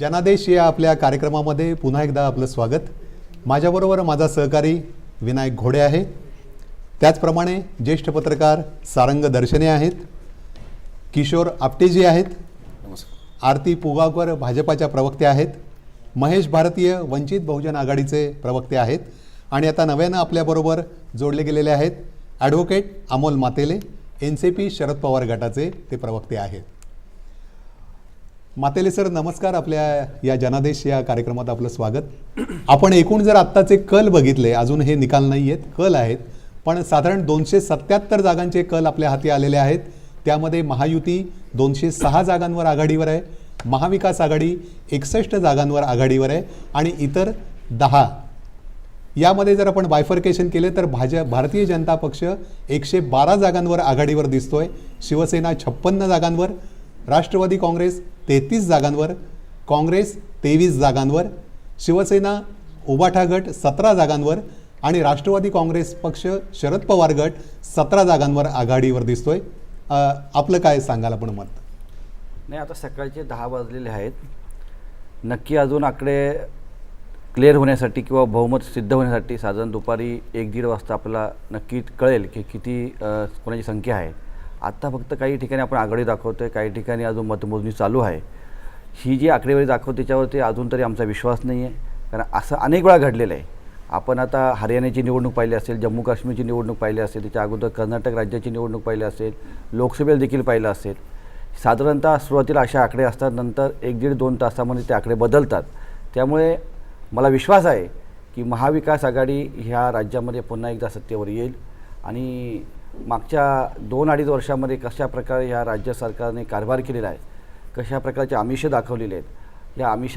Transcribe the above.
जनादेश या आपल्या कार्यक्रमामध्ये पुन्हा एकदा आपलं स्वागत. माझ्याबरोबर माझा सहकारी विनायक घोडे आहे. त्याचप्रमाणे ज्येष्ठ पत्रकार सारंग दर्शने आहेत. किशोर आपटेजी आहेत. आरती पुगावकर भाजपाच्या प्रवक्ते आहेत. महेश भारतीय वंचित बहुजन आघाडीचे प्रवक्ते आहेत. आणि आता नव्यानं आपल्याबरोबर जोडले गेलेले आहेत advocate Amol Matele N C P Sharad Pawar गटाचे ते प्रवक्ते आहेत. मातेले सर नमस्कार आपल्या या जनादेश या कार्यक्रमात आपलं स्वागत. आपण एकूण जर आत्ताचे कल बघितले अजून हे निकाल नाही आहेत कल आहेत पण साधारण दोनशे सत्याहत्तर जागांचे कल आपल्या हाती आलेले आहेत. त्यामध्ये महायुती दोनशे सहा जागांवर आघाडीवर आहे महाविकास आघाडी एकसष्ट जागांवर आघाडीवर आहे आणि इतर दहा. यामध्ये जर आपण बायफर्केशन केले तर भाजप भारतीय जनता पक्ष एकशे बारा जागांवर आघाडीवर दिसतोय शिवसेना छप्पन्न जागांवर राष्ट्रवादी काँग्रेस तेहतीस जागांवर काँग्रेस तेवीस जागांवर शिवसेना उबाठा गट सतरा जागांवर आणि राष्ट्रवादी काँग्रेस पक्ष शरद पवार गट सतरा जागांवर आघाडीवर दिसतोय. आपलं काय सांगाल आपण मत? नाही आता सकाळचे दहा वाजलेले आहेत. नक्की अजून आकडे क्लिअर होण्यासाठी किंवा बहुमत सिद्ध होण्यासाठी साधारण दुपारी एक दीड वाजता आपल्याला नक्की कळेल की किती कोणाची संख्या आहे. आत्ता फक्त काही ठिकाणी आपण आघाडी दाखवतो आहे काही ठिकाणी अजून मतमोजणी चालू आहे. ही जी आकडेवारी दाखवते त्याच्यावरती अजून तरी आमचा विश्वास नाही आहे. कारण असं अनेक वेळा घडलेलं आहे. आपण आता हरियाणाची निवडणूक पाहिली असेल जम्मू काश्मीरची निवडणूक पाहिली असेल त्याच्या अगोदर कर्नाटक राज्याची निवडणूक पाहिली असेल लोकसभेला देखील पाहिलं असेल. साधारणतः सुरुवातीला अशा आकडे असतात नंतर एक दीड दोन तासामध्ये ते आकडे बदलतात. त्यामुळे मला विश्वास आहे की महाविकास आघाडी ह्या राज्यामध्ये पुन्हा एकदा सत्तेवर येईल आणि मागच्या दोन अडीच वर्षामध्ये कशा प्रकारे ह्या राज्य सरकारने कारभार केलेला आहे कशा प्रकारचे आमिषं दाखवलेले आहेत या आमिषा